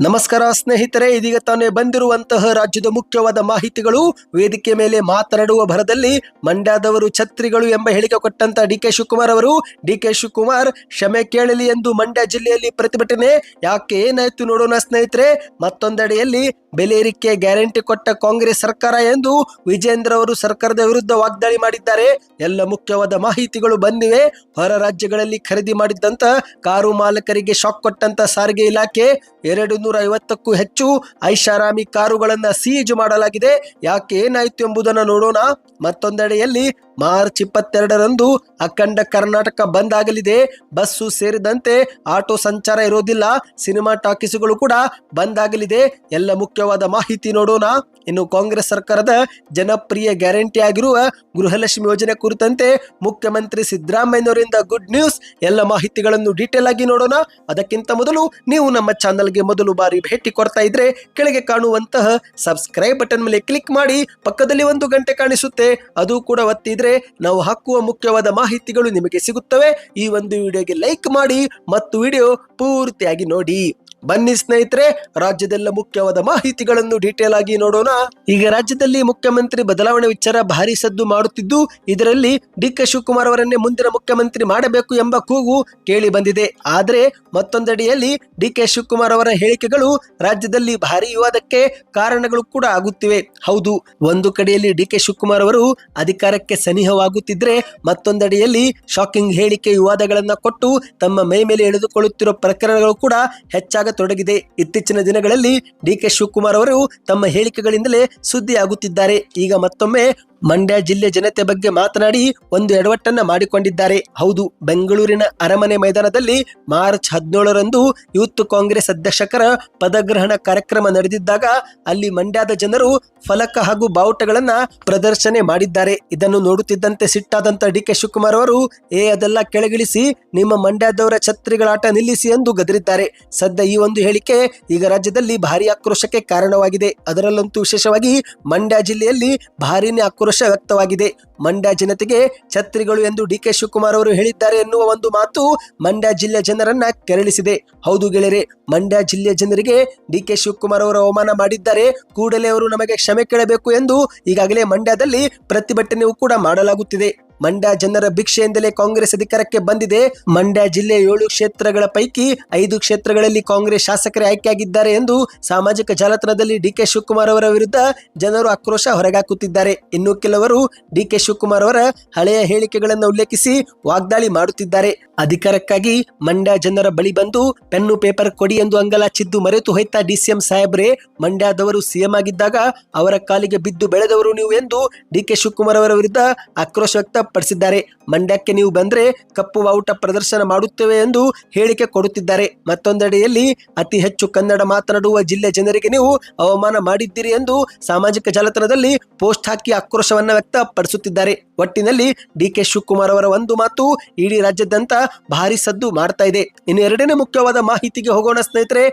ನಮಸ್ಕಾರ ಸ್ನೇಹಿತರೆ, ಇದೀಗ ತಾನೇ ಬಂದಿರುವಂತಹ ರಾಜ್ಯದ ಮುಖ್ಯವಾದ ಮಾಹಿತಿಗಳು. ವೇದಿಕೆ ಮೇಲೆ ಮಾತನಾಡುವ ಭರದಲ್ಲಿ ಮಂಡ್ಯದವರು ಛತ್ರಿಗಳು ಎಂಬ ಹೇಳಿಕೆ ಕೊಟ್ಟಂತ ಡಿ ಕೆ ಶಿವಕುಮಾರ್ ಅವರು. ಡಿ ಕೆ ಶಿವಕುಮಾರ್, ಕ್ಷಮೆ ಕೇಳಲಿ ಎಂದು ಮಂಡ್ಯ ಜಿಲ್ಲೆಯಲ್ಲಿ ಪ್ರತಿಭಟನೆ. ಯಾಕೆ ಏನಾಯ್ತು ನೋಡೋಣ ಸ್ನೇಹಿತರೆ. ಮತ್ತೊಂದೆಡೆಯಲ್ಲಿ ಬೆಲೆ ಏರಿಕೆ ಗ್ಯಾರಂಟಿ ಕೊಟ್ಟ ಕಾಂಗ್ರೆಸ್ ಸರ್ಕಾರ ಎಂದು ವಿಜೇಂದ್ರ ಅವರು ಸರ್ಕಾರದ ವಿರುದ್ಧ ವಾಗ್ದಾಳಿ ಮಾಡಿದ್ದಾರೆ. ಎಲ್ಲ ಮುಖ್ಯವಾದ ಮಾಹಿತಿಗಳು ಬಂದಿವೆ. ಹೊರ ರಾಜ್ಯಗಳಲ್ಲಿ ಖರೀದಿ ಮಾಡಿದ್ದಂತ ಕಾರು ಮಾಲಕರಿಗೆ ಶಾಕ್ ಕೊಟ್ಟಂತ ಸಾರಿಗೆ ಇಲಾಖೆ. ಎರಡು ನೂರ ಐವತ್ತಕ್ಕೂ ಹೆಚ್ಚು ಐಷಾರಾಮಿ ಕಾರುಗಳನ್ನ ಸೀಜ್ ಮಾಡಲಾಗಿದೆ. ಯಾಕೆ ಏನಾಯ್ತು ಎಂಬುದನ್ನು ನೋಡೋಣ. ಮತ್ತೊಂದೆಡೆಯಲ್ಲಿ ಮಾರ್ಚ್ ಇಪ್ಪತ್ತೆರಡರಂದು ಅಖಂಡ ಕರ್ನಾಟಕ ಬಂದ್ ಆಗಲಿದೆ ಬಸ್ಸು ಸೇರಿದಂತೆ ಆಟೋ ಸಂಚಾರ ಇರೋದಿಲ್ಲ ಸಿನಿಮಾ ಟಾಕೀಸುಗಳು ಕೂಡ ಬಂದ್ ಆಗಲಿದೆ ಎಲ್ಲ ಮುಖ್ಯವಾದ ಮಾಹಿತಿ ನೋಡೋಣ. ಇನ್ನು ಕಾಂಗ್ರೆಸ್ ಸರ್ಕಾರದ ಜನಪ್ರಿಯ ಗ್ಯಾರಂಟಿ ಆಗಿರುವ ಗೃಹಲಕ್ಷ್ಮಿ ಯೋಜನೆ ಕುರಿತಂತೆ ಮುಖ್ಯಮಂತ್ರಿ ಸಿದ್ದರಾಮಯ್ಯನವರಿಂದ ಗುಡ್ ನ್ಯೂಸ್. ಎಲ್ಲ ಮಾಹಿತಿಗಳನ್ನು ಡೀಟೇಲ್ ಆಗಿ ನೋಡೋಣ. ಅದಕ್ಕಿಂತ ಮೊದಲು ನೀವು ನಮ್ಮ ಚಾನಲ್ಗೆ ಮೊದಲು ಬಾರಿ ಭೇಟಿ ಕೊಡ್ತಾ ಇದ್ರೆ ಕೆಳಗೆ ಕಾಣುವಂತಹ ಸಬ್ಸ್ಕ್ರೈಬ್ ಬಟನ್ ಮೇಲೆ ಕ್ಲಿಕ್ ಮಾಡಿ ಪಕ್ಕದಲ್ಲಿ ಒಂದು ಗಂಟೆ ಕಾಣಿಸುತ್ತೆ. ಅದು ಕೂಡ ಒತ್ತಿದ್ರೆ ನಾವು ಹಾಕುವ ಮುಖ್ಯವಾದ ಮಾಹಿತಿಗಳು ನಿಮಗೆ ಸಿಗುತ್ತವೆ. ಈ ಒಂದು ವಿಡಿಯೋಗೆ ಲೈಕ್ ಮಾಡಿ ಮತ್ತು ವಿಡಿಯೋ ಪೂರ್ತಿಯಾಗಿ ನೋಡಿ. ಬನ್ನಿ ಸ್ನೇಹಿತರೆ, ರಾಜ್ಯದಲ್ಲ ಮುಖ್ಯವಾದ ಮಾಹಿತಿಗಳನ್ನು ಡೀಟೇಲ್ ಆಗಿ ನೋಡೋಣ. ಈಗ ರಾಜ್ಯದಲ್ಲಿ ಮುಖ್ಯಮಂತ್ರಿ ಬದಲಾವಣೆ ವಿಚಾರ ಭಾರಿ ಸದ್ದು ಮಾಡುತ್ತಿದ್ದು, ಇದರಲ್ಲಿ ಡಿ ಕೆ ಶಿವಕುಮಾರ್ ಅವರನ್ನೇ ಮುಂದಿನ ಮುಖ್ಯಮಂತ್ರಿ ಮಾಡಬೇಕು ಎಂಬ ಕೂಗು ಕೇಳಿ ಬಂದಿದೆ. ಆದರೆ ಮತ್ತೊಂದೆಡೆಯಲ್ಲಿ ಡಿ ಕೆ ಶಿವಕುಮಾರ್ ಅವರ ಹೇಳಿಕೆಗಳು ರಾಜ್ಯದಲ್ಲಿ ಭಾರಿ ವಿವಾದಕ್ಕೆ ಕಾರಣಗಳು ಕೂಡ ಆಗುತ್ತಿವೆ. ಹೌದು, ಒಂದು ಕಡೆಯಲ್ಲಿ ಡಿ ಕೆ ಶಿವಕುಮಾರ್ ಅವರು ಅಧಿಕಾರಕ್ಕೆ ಸನಿಹವಾಗುತ್ತಿದ್ರೆ, ಮತ್ತೊಂದೆಡೆಯಲ್ಲಿ ಶಾಕಿಂಗ್ ಹೇಳಿಕೆ ವಿವಾದಗಳನ್ನ ಕೊಟ್ಟು ತಮ್ಮ ಮೈ ಮೇಲೆ ಎಳೆದುಕೊಳ್ಳುತ್ತಿರುವ ಪ್ರಕರಣಗಳು ಕೂಡ ಹೆಚ್ಚಾಗತೊಡಗಿದೆ ಇತ್ತೀಚಿನ ದಿನಗಳಲ್ಲಿ ಡಿ ಕೆ ಶಿವಕುಮಾರ್ ಅವರು ತಮ್ಮ ಹೇಳಿಕೆಗಳಿಂದಲೇ ಸುದ್ದಿಯಾಗುತ್ತಿದ್ದಾರೆ. ಈಗ ಮತ್ತೊಮ್ಮೆ ಮಂಡ್ಯ ಜಿಲ್ಲೆ ಜನತೆ ಬಗ್ಗೆ ಮಾತನಾಡಿ ಒಂದು ಎಡವಟ್ಟನ್ನ ಮಾಡಿಕೊಂಡಿದ್ದಾರೆ. ಹೌದು, ಬೆಂಗಳೂರಿನ ಅರಮನೆ ಮೈದಾನದಲ್ಲಿ ಮಾರ್ಚ್ ಹದಿನೇಳರಂದು ಯೂತ್ ಕಾಂಗ್ರೆಸ್ ಅಧ್ಯಕ್ಷಕರ ಪದಗ್ರಹಣ ಕಾರ್ಯಕ್ರಮ ನಡೆದಿದ್ದಾಗ ಅಲ್ಲಿ ಮಂಡ್ಯದ ಜನರು ಫಲಕ ಹಾಗೂ ಬಾವುಟಗಳನ್ನ ಪ್ರದರ್ಶನೆ ಮಾಡಿದ್ದಾರೆ. ಇದನ್ನು ನೋಡುತ್ತಿದ್ದಂತೆ ಸಿಟ್ಟಾದಂತ ಡಿ ಕೆ ಶಿವಕುಮಾರ್ ಅವರು, ಏ, ಅದೆಲ್ಲ ಕೆಳಗಿಳಿಸಿ, ನಿಮ್ಮ ಮಂಡ್ಯದವರ ಛತ್ರಿಗಳಾಟ ನಿಲ್ಲಿಸಿ ಎಂದು ಗದರಿದ್ದಾರೆ. ಸದ್ಯ ಈ ಒಂದು ಹೇಳಿಕೆ ಈಗ ರಾಜ್ಯದಲ್ಲಿ ಭಾರಿ ಆಕ್ರೋಶಕ್ಕೆ ಕಾರಣವಾಗಿದೆ. ಅದರಲ್ಲಂತೂ ವಿಶೇಷವಾಗಿ ಮಂಡ್ಯ ಜಿಲ್ಲೆಯಲ್ಲಿ ಭಾರಿನೇ ಆಕ್ರೋಶ ವ್ಯಕ್ತವಾಗಿದೆ. ಮಂಡ್ಯ ಜನತೆಗೆ ಛತ್ರಿಗಳು ಎಂದು ಡಿ ಕೆ ಶಿವಕುಮಾರ್ ಅವರು ಹೇಳಿದ್ದಾರೆ ಎನ್ನುವ ಒಂದು ಮಾತು ಮಂಡ್ಯ ಜಿಲ್ಲೆಯ ಜನರನ್ನ ಕೆರಳಿಸಿದೆ. ಹೌದು ಗೆಳೆಯರೆ, ಮಂಡ್ಯ ಜಿಲ್ಲೆಯ ಜನರಿಗೆ ಡಿ ಕೆ ಶಿವಕುಮಾರ್ ಅವರು ಅವಮಾನ ಮಾಡಿದ್ದಾರೆ. ಕೂಡಲೇ ಅವರು ನಮಗೆ ಕ್ಷಮೆ ಕೇಳಬೇಕು ಎಂದು ಈಗಾಗಲೇ ಮಂಡ್ಯದಲ್ಲಿ ಪ್ರತಿಭಟನೆಯೂ ಕೂಡ ಮಾಡಲಾಗುತ್ತಿದೆ. ಮಂಡ್ಯ ಜನರ ಭಿಕ್ಷೆಯಿಂದಲೇ ಕಾಂಗ್ರೆಸ್ ಅಧಿಕಾರಕ್ಕೆ ಬಂದಿದೆ. ಮಂಡ್ಯ ಜಿಲ್ಲೆ ಏಳು ಕ್ಷೇತ್ರಗಳ ಪೈಕಿ ಐದು ಕ್ಷೇತ್ರಗಳಲ್ಲಿ ಕಾಂಗ್ರೆಸ್ ಶಾಸಕರೇ ಆಯ್ಕೆಯಾಗಿದ್ದಾರೆ ಎಂದು ಸಾಮಾಜಿಕ ಜಾಲತಾಣದಲ್ಲಿ ಡಿಕೆ ಶಿವಕುಮಾರ್ ಅವರ ವಿರುದ್ಧ ಜನರು ಆಕ್ರೋಶ ಹೊರಗಾಕುತ್ತಿದ್ದಾರೆ. ಇನ್ನು ಕೆಲವರು ಡಿ ಕೆ ಶಿವಕುಮಾರ್ ಅವರ ಹಳೆಯ ಹೇಳಿಕೆಗಳನ್ನು ಉಲ್ಲೇಖಿಸಿ ವಾಗ್ದಾಳಿ ಮಾಡುತ್ತಿದ್ದಾರೆ. ಅಧಿಕಾರಕ್ಕಾಗಿ ಮಂಡ್ಯ ಜನರ ಬಳಿ ಬಂದು ಪೆನ್ನು ಪೇಪರ್ ಕೊಡಿ ಎಂದು ಅಂಗಲಾಚಿದ್ದು ಮರೆತು ಹೋಯ್ತ ಡಿಸಿಎಂ ಸಾಹೇಬ್ರೆ, ಮಂಡ್ಯದವರು ಸಿಎಂ ಆಗಿದ್ದಾಗ ಅವರ ಕಾಲಿಗೆ ಬಿದ್ದು ಬೆಳೆದವರು ನೀವು ಎಂದು ಡಿಕೆ ಶಿವಕುಮಾರ್ ಅವರ ವಿರುದ್ಧ ಆಕ್ರೋಶ ವ್ಯಕ್ತಪಡಿಸಿದ್ದಾರೆ. ಮಂಡ್ಯಕ್ಕೆ ನೀವು ಬಂದ್ರೆ ಕಪ್ಪು ಬಾವುಟ ಪ್ರದರ್ಶನ ಮಾಡುತ್ತೇವೆ ಎಂದು ಹೇಳಿಕೆ ಕೊಡುತ್ತಿದ್ದಾರೆ. ಮತ್ತೊಂದೆಡೆಯಲ್ಲಿ ಅತಿ ಹೆಚ್ಚು ಕನ್ನಡ ಮಾತನಾಡುವ ಜಿಲ್ಲೆ ಜನರಿಗೆ ನೀವು ಅವಮಾನ ಮಾಡಿದ್ದೀರಿ ಎಂದು ಸಾಮಾಜಿಕ ಜಾಲತಾಣದಲ್ಲಿ ಪೋಸ್ಟ್ ಹಾಕಿ ಆಕ್ರೋಶವನ್ನು ವ್ಯಕ್ತಪಡಿಸುತ್ತಿದ್ದಾರೆ. ಒಟ್ಟಿನಲ್ಲಿ ಡಿ ಕೆ ಶಿವಕುಮಾರ್ ಅವರ ಒಂದು ಮಾತು ಇಡೀ ರಾಜ್ಯದಂತ ಭಾರಿ ಸದ್ದು ಮಾಡ್ತಾ ಇದೆ. ಇನ್ನು ಎರಡನೇ ಮುಖ್ಯವಾದ ಮಾಹಿತಿಗೆ ಹೋಗೋಣ ಸ್ನೇಹಿತರೆ.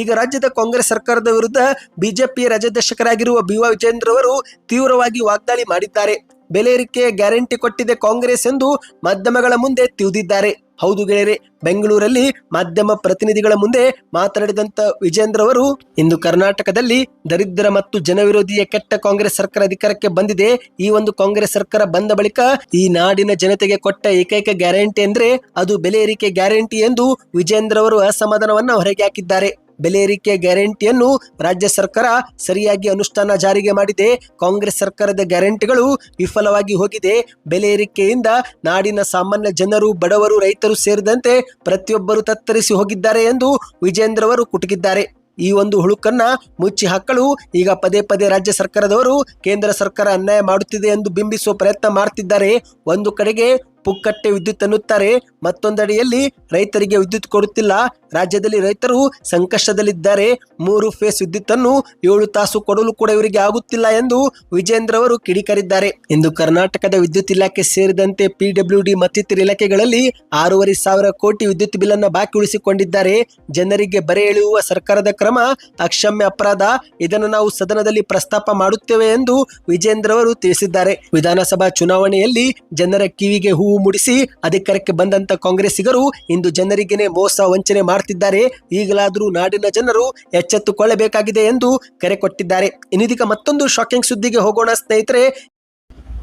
ಈಗ ರಾಜ್ಯದ ಕಾಂಗ್ರೆಸ್ ಸರ್ಕಾರದ ವಿರುದ್ಧ ಬಿಜೆಪಿಯ ರಾಜ್ಯಾಧ್ಯಕ್ಷರಾಗಿರುವ ಬಿ ವಿಜೇಂದ್ರ ಅವರು ತೀವ್ರವಾಗಿ ವಾಗ್ದಾಳಿ ಮಾಡಿದ್ದಾರೆ. ಬೆಲೆ ಏರಿಕೆ ಗ್ಯಾರಂಟಿ ಕೊಟ್ಟಿದೆ ಕಾಂಗ್ರೆಸ್ ಎಂದು ಮಾಧ್ಯಮಗಳ ಮುಂದೆ ತಿಳಿದಿದ್ದಾರೆ ಹೌದು ಗೆಳೆಯರೆ, ಬೆಂಗಳೂರಲ್ಲಿ ಮಾಧ್ಯಮ ಪ್ರತಿನಿಧಿಗಳ ಮುಂದೆ ಮಾತನಾಡಿದಂತ ವಿಜೇಂದ್ರ ಅವರು, ಇಂದು ಕರ್ನಾಟಕದಲ್ಲಿ ದರಿದ್ರ ಮತ್ತು ಜನವಿರೋಧಿಯ ಕೆಟ್ಟ ಕಾಂಗ್ರೆಸ್ ಸರ್ಕಾರ ಅಧಿಕಾರಕ್ಕೆ ಬಂದಿದೆ. ಈ ಒಂದು ಕಾಂಗ್ರೆಸ್ ಸರ್ಕಾರ ಬಂದ ಬಳಿಕ ಈ ನಾಡಿನ ಜನತೆಗೆ ಕೊಟ್ಟ ಏಕೈಕ ಗ್ಯಾರಂಟಿ ಅಂದ್ರೆ ಅದು ಬೆಲೆ ಏರಿಕೆ ಗ್ಯಾರಂಟಿ ಎಂದು ವಿಜೇಂದ್ರ ಅವರು ಅಸಮಾಧಾನವನ್ನ ಹೊರಗೆ ಹಾಕಿದ್ದಾರೆ. ಬೆಲೆ ಏರಿಕೆ ಗ್ಯಾರಂಟಿಯನ್ನು ರಾಜ್ಯ ಸರ್ಕಾರ ಸರಿಯಾಗಿ ಅನುಷ್ಠಾನ ಜಾರಿಗೆ ಮಾಡಿದೆ. ಕಾಂಗ್ರೆಸ್ ಸರ್ಕಾರದ ಗ್ಯಾರಂಟಿಗಳು ವಿಫಲವಾಗಿ ಹೋಗಿದೆ. ಬೆಲೆ ಏರಿಕೆಯಿಂದ ನಾಡಿನ ಸಾಮಾನ್ಯ ಜನರು, ಬಡವರು, ರೈತರು ಸೇರಿದಂತೆ ಪ್ರತಿಯೊಬ್ಬರು ತತ್ತರಿಸಿ ಹೋಗಿದ್ದಾರೆ ಎಂದು ವಿಜೇಂದ್ರ ಅವರು ಕುಟುಕಿದ್ದಾರೆ. ಈ ಒಂದು ಹುಳುಕನ್ನ ಮುಚ್ಚಿ ಹಾಕಲು ಈಗ ಪದೇ ಪದೇ ರಾಜ್ಯ ಸರ್ಕಾರದವರು ಕೇಂದ್ರ ಸರ್ಕಾರ ಅನ್ಯಾಯ ಮಾಡುತ್ತಿದೆ ಎಂದು ಬಿಂಬಿಸುವ ಪ್ರಯತ್ನ ಮಾಡ್ತಿದ್ದಾರೆ. ಒಂದು ಕಡೆಗೆ ಪುಕ್ಕಟ್ಟೆ ವಿದ್ಯುತ್ ಅನ್ನುತ್ತಾರೆ. ಮತ್ತೊಂದಡಿಯಲ್ಲಿ ರೈತರಿಗೆ ವಿದ್ಯುತ್ ಕೊಡುತ್ತಿಲ್ಲ. ರಾಜ್ಯದಲ್ಲಿ ರೈತರು ಸಂಕಷ್ಟದಲ್ಲಿದ್ದಾರೆ. ಮೂರು ಫೇಸ್ ವಿದ್ಯುತ್ ಅನ್ನು ಏಳು ತಾಸು ಕೊಡಲು ಕೂಡ ಇವರಿಗೆ ಆಗುತ್ತಿಲ್ಲ ಎಂದು ವಿಜೇಂದ್ರ ಅವರು ಕಿಡಿಕಾರಿದ್ದಾರೆ. ಇಂದು ಕರ್ನಾಟಕದ ವಿದ್ಯುತ್ ಇಲಾಖೆ ಸೇರಿದಂತೆ ಪಿಡಬ್ಲ್ಯೂಡಿ ಮತ್ತಿತರ ಇಲಾಖೆಗಳಲ್ಲಿ ಆರೂವರೆ ಸಾವಿರ ಕೋಟಿ ವಿದ್ಯುತ್ ಬಿಲ್ ಅನ್ನು ಬಾಕಿ ಉಳಿಸಿಕೊಂಡಿದ್ದಾರೆ. ಜನರಿಗೆ ಬರೆ ಎಳೆಯುವ ಸರ್ಕಾರದ ಕ್ರಮ ಅಕ್ಷಮ್ಯ ಅಪರಾಧ. ಇದನ್ನು ನಾವು ಸದನದಲ್ಲಿ ಪ್ರಸ್ತಾಪ ಮಾಡುತ್ತೇವೆ ಎಂದು ವಿಜೇಂದ್ರ ಅವರು ತಿಳಿಸಿದ್ದಾರೆ. ವಿಧಾನಸಭಾ ಚುನಾವಣೆಯಲ್ಲಿ ಜನರ ಕಿವಿಗೆ ಹೂವು ಮೂಡಿಸಿ ಅಧಿಕಾರಕ್ಕೆ ಬಂದಂತ ಕಾಂಗ್ರೆಸ್ಸಿಗರು ಇಂದು ಜನರಿಗೇನೆ ಮೋಸ ವಂಚನೆ ಮಾಡ್ತಿದ್ದಾರೆ. ಈಗಲಾದರೂ ನಾಡಿನ ಜನರು ಎಚ್ಚೆತ್ತುಕೊಳ್ಳಬೇಕಾಗಿದೆ ಎಂದು ಕರೆ ಕೊಟ್ಟಿದ್ದಾರೆ. ಇನ್ನಿದೀಗ ಮತ್ತೊಂದು ಶಾಕಿಂಗ್ ಸುದ್ದಿಗೆ ಹೋಗೋಣ ಸ್ನೇಹಿತರೆ.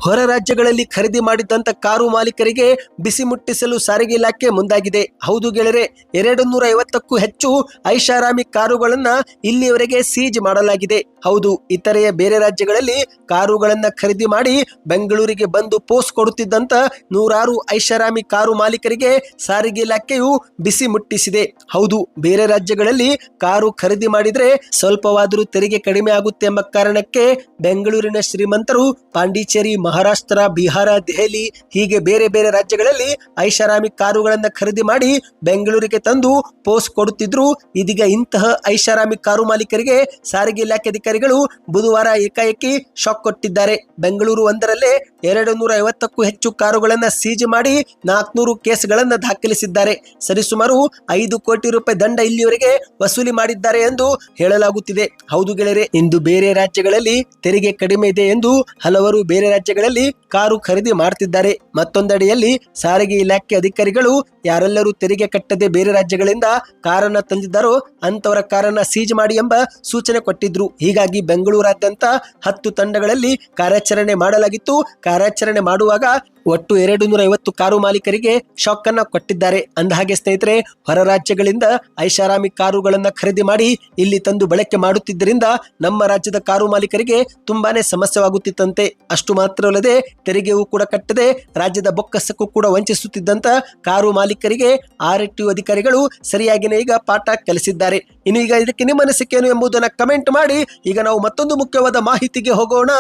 ಹೊರ ರಾಜ್ಯಗಳಲ್ಲಿ ಖರೀದಿ ಮಾಡಿದ್ದಂತ ಕಾರು ಮಾಲೀಕರಿಗೆ ಬಿಸಿ ಮುಟ್ಟಿಸಲು ಸಾರಿಗೆ ಇಲಾಖೆ ಮುಂದಾಗಿದೆ. ಹೌದು ಗೆಳೆರೆ ಎರಡು ನೂರ ಐವತ್ತಕ್ಕೂ ಹೆಚ್ಚು ಐಷಾರಾಮಿ ಕಾರುಗಳನ್ನ ಇಲ್ಲಿಯವರೆಗೆ ಸೀಜ್ ಮಾಡಲಾಗಿದೆ. ಹೌದು, ಇತರೆಯ ಬೇರೆ ರಾಜ್ಯಗಳಲ್ಲಿ ಕಾರುಗಳನ್ನ ಖರೀದಿ ಮಾಡಿ ಬೆಂಗಳೂರಿಗೆ ಬಂದು ಪೋಸ್ಟ್ ಕೊಡುತ್ತಿದ್ದಂತ ನೂರಾರು ಐಷಾರಾಮಿ ಕಾರು ಮಾಲೀಕರಿಗೆ ಸಾರಿಗೆ ಇಲಾಖೆಯು ಬಿಸಿ ಮುಟ್ಟಿಸಿದೆ. ಹೌದು, ಬೇರೆ ರಾಜ್ಯಗಳಲ್ಲಿ ಕಾರು ಖರೀದಿ ಮಾಡಿದ್ರೆ ಸ್ವಲ್ಪವಾದರೂ ತೆರಿಗೆ ಕಡಿಮೆ ಆಗುತ್ತೆ ಎಂಬ ಕಾರಣಕ್ಕೆ ಬೆಂಗಳೂರಿನ ಶ್ರೀಮಂತರು ಪಾಂಡಿಚೇರಿ ಮಹಾರಾಷ್ಟ್ರ, ಬಿಹಾರ, ದೆಹಲಿ ಹೀಗೆ ಬೇರೆ ಬೇರೆ ರಾಜ್ಯಗಳಲ್ಲಿ ಐಷಾರಾಮಿ ಕಾರುಗಳನ್ನು ಖರೀದಿ ಮಾಡಿ ಬೆಂಗಳೂರಿಗೆ ತಂದು ಪೋಸ್ಟ್ ಕೊಡುತ್ತಿದ್ರು. ಇದೀಗ ಇಂತಹ ಐಷಾರಾಮಿ ಕಾರು ಮಾಲೀಕರಿಗೆ ಸಾರಿಗೆ ಇಲಾಖೆ ಅಧಿಕಾರಿಗಳು ಬುಧವಾರ ಏಕಾಏಕಿ ಶಾಕ್ ಕೊಟ್ಟಿದ್ದಾರೆ. ಬೆಂಗಳೂರು ಒಂದರಲ್ಲೇ ಎರಡು ನೂರ ಐವತ್ತಕ್ಕೂ ಹೆಚ್ಚು ಕಾರುಗಳನ್ನು ಸೀಜ್ ಮಾಡಿ ನಾಲ್ಕುನೂರು ಕೇಸ್ಗಳನ್ನು ದಾಖಲಿಸಿದ್ದಾರೆ. ಸರಿಸುಮಾರು ಐದು ಕೋಟಿ ರೂಪಾಯಿ ದಂಡ ಇಲ್ಲಿಯವರೆಗೆ ವಸೂಲಿ ಮಾಡಿದ್ದಾರೆ ಎಂದು ಹೇಳಲಾಗುತ್ತಿದೆ. ಹೌದು ಗೆಳೆಯರೆ, ಇಂದು ಬೇರೆ ರಾಜ್ಯಗಳಲ್ಲಿ ತೆರಿಗೆ ಕಡಿಮೆ ಇದೆ ಎಂದು ಹಲವರು ಬೇರೆ ರಾಜ್ಯಗಳಲ್ಲಿ ಕಾರು ಖರೀದಿ ಮಾಡ್ತಿದ್ದಾರೆ ಮತ್ತೊಂದೆಡೆಯಲ್ಲಿ ಸಾರಿಗೆ ಇಲಾಖೆ ಅಧಿಕಾರಿಗಳು ಯಾರೆಲ್ಲರೂ ತೆರಿಗೆ ಕಟ್ಟದೆ ಬೇರೆ ರಾಜ್ಯಗಳಿಂದ ಕಾರನ್ನ ತಂದಿದ್ದಾರೋ ಅಂತವರ ಕಾರನ್ನ ಸೀಜ್ ಮಾಡಿ ಎಂಬ ಸೂಚನೆ ಕೊಟ್ಟಿದ್ರು. ಹೀಗಾಗಿ ಬೆಂಗಳೂರಾದ್ಯಂತ ಹತ್ತು ತಂಡಗಳಲ್ಲಿ ಕಾರ್ಯಾಚರಣೆ ಮಾಡಲಾಗಿತ್ತು. ಕಾರ್ಯಾಚರಣೆ ಮಾಡುವಾಗ ಒಟ್ಟು ಎರಡು ನೂರ ಐವತ್ತು ಕಾರು ಮಾಲೀಕರಿಗೆ ಶಾಕ್ ಅನ್ನ ಕೊಟ್ಟಿದ್ದಾರೆ. ಅಂದಹಾಗೆ ಸ್ನೇಹಿತರೆ, ಹೊರ ರಾಜ್ಯಗಳಿಂದ ಐಷಾರಾಮಿ ಕಾರುಗಳನ್ನ ಖರೀದಿ ಮಾಡಿ ಇಲ್ಲಿ ತಂದು ಬಳಕೆ ಮಾಡುತ್ತಿದ್ದರಿಂದ ನಮ್ಮ ರಾಜ್ಯದ ಕಾರು ಮಾಲೀಕರಿಗೆ ತುಂಬಾನೇ ಸಮಸ್ಯೆವಾಗುತ್ತಿತ್ತಂತೆ. ಅಷ್ಟು ಮಾತ್ರವಲ್ಲದೆ, ತೆರಿಗೆಯೂ ಕೂಡ ಕಟ್ಟದೆ. ರಾಜ್ಯದ ಬೊಕ್ಕಸಕ್ಕೂ ಕೂಡ ವಂಚಿಸುತ್ತಿದ್ದಂತ ಕಾರು ಮಾಲೀಕರಿಗೆ ಆರ್ ಅಧಿಕಾರಿಗಳು ಸರಿಯಾಗಿನೇ ಈಗ ಪಾಠ ಕಲಿಸಿದ್ದಾರೆ. ಇನ್ನು ಈಗ ಇದಕ್ಕೆ ನಿಮ್ಮ ಅನಿಸಿಕೆಯನ್ನು ಎಂಬುದನ್ನು ಕಮೆಂಟ್ ಮಾಡಿ. ಈಗ ನಾವು ಮತ್ತೊಂದು ಮುಖ್ಯವಾದ ಮಾಹಿತಿಗೆ ಹೋಗೋಣ.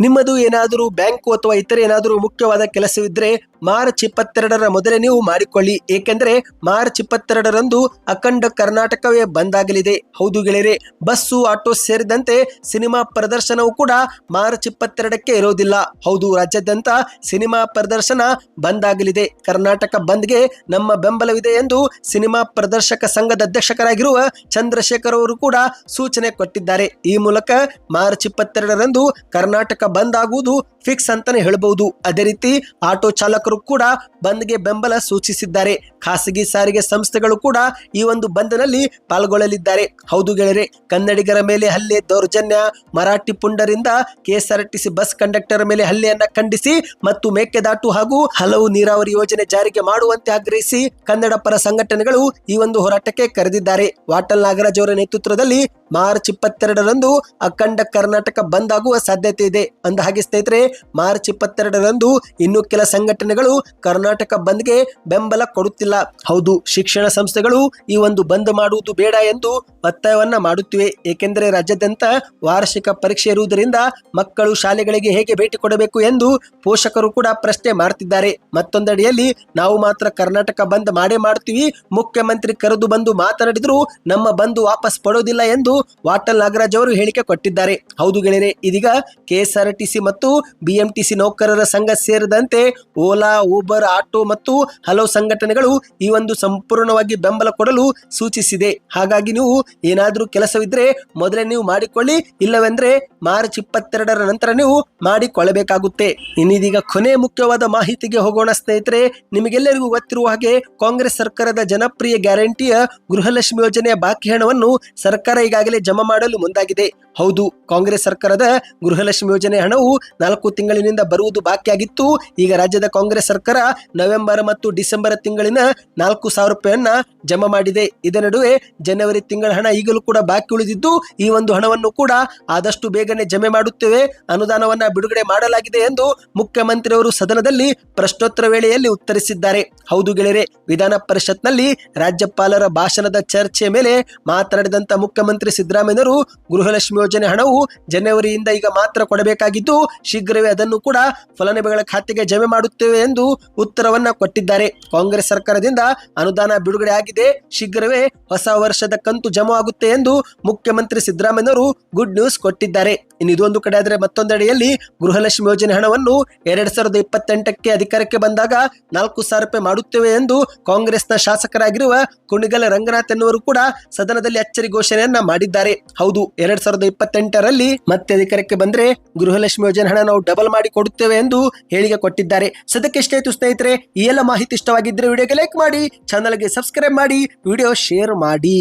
ನಿಮ್ಮದು ಏನಾದರೂ ಬ್ಯಾಂಕು ಅಥವಾ ಇತರ ಏನಾದರೂ ಮುಖ್ಯವಾದ ಕೆಲಸವಿದ್ರೆ ಮಾರ್ಚ್ ಇಪ್ಪತ್ತೆರಡರ ಮೊದಲೇ ನೀವು ಮಾಡಿಕೊಳ್ಳಿ. ಏಕೆಂದರೆ ಮಾರ್ಚ್ ಇಪ್ಪತ್ತೆರಡರಂದು ಅಖಂಡ ಕರ್ನಾಟಕವೇ ಬಂದಾಗಲಿದೆ. ಹೌದು ಗೆಳೆಯರೆ, ಬಸ್ಸು, ಆಟೋ ಸೇರಿದಂತೆ ಸಿನಿಮಾ ಪ್ರದರ್ಶನವೂ ಕೂಡ ಮಾರ್ಚ್ ಇಪ್ಪತ್ತೆರಡಕ್ಕೆ ಇರೋದಿಲ್ಲ. ಹೌದು, ರಾಜ್ಯಾದ್ಯಂತ ಸಿನಿಮಾ ಪ್ರದರ್ಶನ ಬಂದಾಗಲಿದೆ. ಕರ್ನಾಟಕ ಬಂದ್ಗೆ ನಮ್ಮ ಬೆಂಬಲವಿದೆ ಎಂದು ಸಿನಿಮಾ ಪ್ರದರ್ಶಕ ಸಂಘದ ಅಧ್ಯಕ್ಷರಾಗಿರುವ ಚಂದ್ರಶೇಖರ್ ಅವರು ಕೂಡ ಸೂಚನೆ ಕೊಟ್ಟಿದ್ದಾರೆ. ಈ ಮೂಲಕ ಮಾರ್ಚ್ ಇಪ್ಪತ್ತೆರಡರಂದು ಕರ್ನಾಟಕ ಬಂದ್ ಆಗುವುದು ಫಿಕ್ಸ್ ಅಂತಾನೆ ಹೇಳಬಹುದು ಅದೇ ರೀತಿ ಆಟೋ ಚಾಲಕರು ಕೂಡ ಬಂದ್ಗೆ ಬೆಂಬಲ ಸೂಚಿಸಿದ್ದಾರೆ. ಖಾಸಗಿ ಸಾರಿಗೆ ಸಂಸ್ಥೆಗಳು ಕೂಡ ಈ ಒಂದು ಬಂದ್ನಲ್ಲಿ ಪಾಲ್ಗೊಳ್ಳಲಿದ್ದಾರೆ. ಹೌದು ಗೆಳೆಯರೆ, ಕನ್ನಡಿಗರ ಮೇಲೆ ಹಲ್ಲೆ ದೌರ್ಜನ್ಯ, ಮರಾಠಿ ಪುಂಡರಿಂದ ಕೆಎಸ್ಆರ್ಟಿಸಿ ಬಸ್ ಕಂಡಕ್ಟರ್ ಮೇಲೆ ಹಲ್ಲೆಯನ್ನ ಖಂಡಿಸಿ ಮತ್ತು ಮೇಕೆದಾಟು ಹಾಗೂ ಹಲವು ನೀರಾವರಿ ಯೋಜನೆ ಜಾರಿಗೆ ಮಾಡುವಂತೆ ಆಗ್ರಹಿಸಿ ಕನ್ನಡ ಪರ ಸಂಘಟನೆಗಳು ಈ ಒಂದು ಹೋರಾಟಕ್ಕೆ ಕರೆದಿದ್ದಾರೆ. ವಾಟಲ್ ನಾಗರಾಜ್ ಅವರ ನೇತೃತ್ವದಲ್ಲಿ ಮಾರ್ಚ್ ಇಪ್ಪತ್ತೆರಡರಂದು ಅಖಂಡ ಕರ್ನಾಟಕ ಬಂದ್ ಆಗುವ ಸಾಧ್ಯತೆ ಇದೆ. ಅಂದ ಹಾಗೆ ಸ್ನೇಹಿತರೆ, ಮಾರ್ಚ್ ಇಪ್ಪತ್ತೆರಡರಂದು ಇನ್ನು ಕೆಲ ಸಂಘಟನೆಗಳು ಕರ್ನಾಟಕ ಬಂದ್ಗೆ ಬೆಂಬಲ ಕೊಡುತ್ತಿಲ್ಲ. ಹೌದು, ಶಿಕ್ಷಣ ಸಂಸ್ಥೆಗಳು ಈ ಒಂದು ಬಂದ್ ಮಾಡುವುದು ಬೇಡ ಎಂದು ಒತ್ತಾಯವನ್ನ ಮಾಡುತ್ತಿವೆ. ಏಕೆಂದರೆ ರಾಜ್ಯಾದ್ಯಂತ ವಾರ್ಷಿಕ ಪರೀಕ್ಷೆ ಇರುವುದರಿಂದ ಮಕ್ಕಳು ಶಾಲೆಗಳಿಗೆ ಹೇಗೆ ಭೇಟಿ ಕೊಡಬೇಕು ಎಂದು ಪೋಷಕರು ಕೂಡ ಪ್ರಶ್ನೆ ಮಾಡ್ತಿದ್ದಾರೆ. ಮತ್ತೊಂದಡಿಯಲ್ಲಿ ನಾವು ಮಾತ್ರ ಕರ್ನಾಟಕ ಬಂದ್ ಮಾಡೇ ಮಾಡ್ತೀವಿ. ಮುಖ್ಯಮಂತ್ರಿ ಕರೆದು ಬಂದು ಮಾತನಾಡಿದ್ರು ನಮ್ಮ ಬಂದು ವಾಪಸ್ ಪಡೋದಿಲ್ಲ ಎಂದು ವಾಟಲ್ ನಾಗರಾಜ್ ಅವರು ಹೇಳಿಕೆ ಕೊಟ್ಟಿದ್ದಾರೆ. ಹೌದು ಗೆಳೆಯರೆ, ಇದೀಗ ಕೆಎಸ್ಆರ್ಟಿಸಿ ಮತ್ತು ಬಿಎಂಟಿಸಿ ನೌಕರರ ಸಂಘ ಸೇರಿದಂತೆ ಓಲಾ, ಊಬರ್, ಆಟೋ ಮತ್ತು ಹಲವು ಸಂಘಟನೆಗಳು ಈ ಒಂದು ಸಂಪೂರ್ಣವಾಗಿ ಬೆಂಬಲ ಕೊಡಲು ಸೂಚಿಸಿದೆ. ಹಾಗಾಗಿ ನೀವು ಏನಾದರೂ ಕೆಲಸವಿದ್ರೆ ಮೊದಲೇ ನೀವು ಮಾಡಿಕೊಳ್ಳಿ, ಇಲ್ಲವೆಂದ್ರೆ ಮಾರ್ಚ್ ಇಪ್ಪತ್ತೆರಡರ ನಂತರ ನೀವು ಮಾಡಿಕೊಳ್ಳಬೇಕಾಗುತ್ತೆ. ಇನ್ನಿದೀಗ ಕೊನೆ ಮುಖ್ಯವಾದ ಮಾಹಿತಿಗೆ ಹೋಗೋಣ ಸ್ನೇಹಿತರೆ, ನಿಮಗೆಲ್ಲರಿಗೂ ಗೊತ್ತಿರುವ ಹಾಗೆ ಕಾಂಗ್ರೆಸ್ ಸರ್ಕಾರದ ಜನಪ್ರಿಯ ಗ್ಯಾರಂಟಿಯ ಗೃಹಲಕ್ಷ್ಮಿ ಯೋಜನೆಯ ಬಾಕಿ ಹಣವನ್ನು ಸರ್ಕಾರ ಈಗಾಗಲೇ ಜಮಾ ಮಾಡಲು ಮುಂದಾಗಿದೆ. ಹೌದು, ಕಾಂಗ್ರೆಸ್ ಸರ್ಕಾರದ ಗೃಹಲಕ್ಷ್ಮಿ ಯೋಜನೆ ಹಣವು ನಾಲ್ಕು ತಿಂಗಳಿನಿಂದ ಬರುವುದು ಬಾಕಿಯಾಗಿತ್ತು. ಈಗ ರಾಜ್ಯದ ಕಾಂಗ್ರೆಸ್ ಸರ್ಕಾರ ನವೆಂಬರ್ ಮತ್ತು ಡಿಸೆಂಬರ್ ತಿಂಗಳಿನ ನಾಲ್ಕು ಸಾವಿರ ರೂಪಾಯಿಯನ್ನ ಜಮಾ ಮಾಡಿದೆ. ಇದರ ನಡುವೆ ಜನವರಿ ತಿಂಗಳ ಹಣ ಈಗಲೂ ಕೂಡ ಬಾಕಿ ಉಳಿದಿದ್ದು, ಈ ಒಂದು ಹಣವನ್ನು ಕೂಡ ಆದಷ್ಟು ಬೇಗನೆ ಜಮೆ ಮಾಡುತ್ತೇವೆ. ಅನುದಾನವನ್ನ ಬಿಡುಗಡೆ ಮಾಡಲಾಗಿದೆ ಎಂದು ಮುಖ್ಯಮಂತ್ರಿಯವರು ಸದನದಲ್ಲಿ ಪ್ರಶ್ನೋತ್ತರ ವೇಳೆಯಲ್ಲಿ ಉತ್ತರಿಸಿದ್ದಾರೆ. ಹೌದು ಗೆಳೆಯರೆ, ವಿಧಾನ ಪರಿಷತ್ನಲ್ಲಿ ರಾಜ್ಯಪಾಲರ ಭಾಷಣದ ಚರ್ಚೆ ಮೇಲೆ ಮಾತನಾಡಿದಂತ ಮುಖ್ಯಮಂತ್ರಿ ಸಿದ್ದರಾಮಯ್ಯರು ಗೃಹಲಕ್ಷ್ಮಿ ಯೋಜನೆ ಹಣವು ಜನವರಿಯಿಂದ ಈಗ ಮಾತ್ರ ಕೊಡಬೇಕಾಗಿದ್ದು, ಶೀಘ್ರವೇ ಅದನ್ನು ಕೂಡ ಫಲಾನುಭವಿಗಳ ಖಾತೆಗೆ ಜಮೆ ಮಾಡುತ್ತೇವೆ ಎಂದು ಉತ್ತರವನ್ನ ಕೊಟ್ಟಿದ್ದಾರೆ. ಕಾಂಗ್ರೆಸ್ ಸರ್ಕಾರದಿಂದ ಅನುದಾನ ಬಿಡುಗಡೆ ಆಗಿದೆ. ಶೀಘ್ರವೇ ಹೊಸ ವರ್ಷದ ಕಂತು ಜಮಾ ಆಗುತ್ತೆ ಎಂದು ಮುಖ್ಯಮಂತ್ರಿ ಸಿದ್ದರಾಮಯ್ಯನವರು ಗುಡ್ ನ್ಯೂಸ್ ಕೊಟ್ಟಿದ್ದಾರೆ. ಇನ್ನು ಇದೊಂದು ಕಡೆ ಆದರೆ ಮತ್ತೊಂದೆಡೆಯಲ್ಲಿ ಗೃಹಲಕ್ಷ್ಮಿ ಯೋಜನೆ ಹಣವನ್ನು ಎರಡ್ ಸಾವಿರದ ಇಪ್ಪತ್ತೆಂಟಕ್ಕೆ ಅಧಿಕಾರಕ್ಕೆ ಬಂದಾಗ ನಾಲ್ಕು ಸಾವಿರ ರೂಪಾಯಿ ಮಾಡುತ್ತೇವೆ ಎಂದು ಕಾಂಗ್ರೆಸ್ನ ಶಾಸಕರಾಗಿರುವ ಕುಣಿಗಲ ರಂಗನಾಥ್ ಎನ್ನುವರು ಕೂಡ ಸದನದಲ್ಲಿ ಅಚ್ಚರಿ ಘೋಷಣೆಯನ್ನ ಮಾಡಿದ್ದಾರೆ. ಕೊಟ್ಟಿದ್ದಾರೆ ಹೌದು, ಎರಡ್ ಸಾವಿರದ ಇಪ್ಪತ್ತೆಂಟರಲ್ಲಿ ಮತ್ತೆ ಅಧಿಕಾರಕ್ಕೆ ಬಂದ್ರೆ ಗೃಹಲಕ್ಷ್ಮಿ ಯೋಜನೆ ಹಣ ನಾವು ಡಬಲ್ ಮಾಡಿ ಕೊಡುತ್ತೇವೆ ಎಂದು ಹೇಳಿಕೆ ಕೊಟ್ಟಿದ್ದಾರೆ. ಸದ್ಯಕ್ಕೆ ಸ್ನೇಹಿತರೆ, ಈ ಎಲ್ಲ ಮಾಹಿತಿ ಇಷ್ಟವಾಗಿದ್ರೆ ವಿಡಿಯೋಗೆ ಲೈಕ್ ಮಾಡಿ ಚಾನಲ್ಗೆ ಸಬ್ಸ್ಕ್ರೈಬ್ ಮಾಡಿ ವಿಡಿಯೋ ಶೇರ್ ಮಾಡಿ.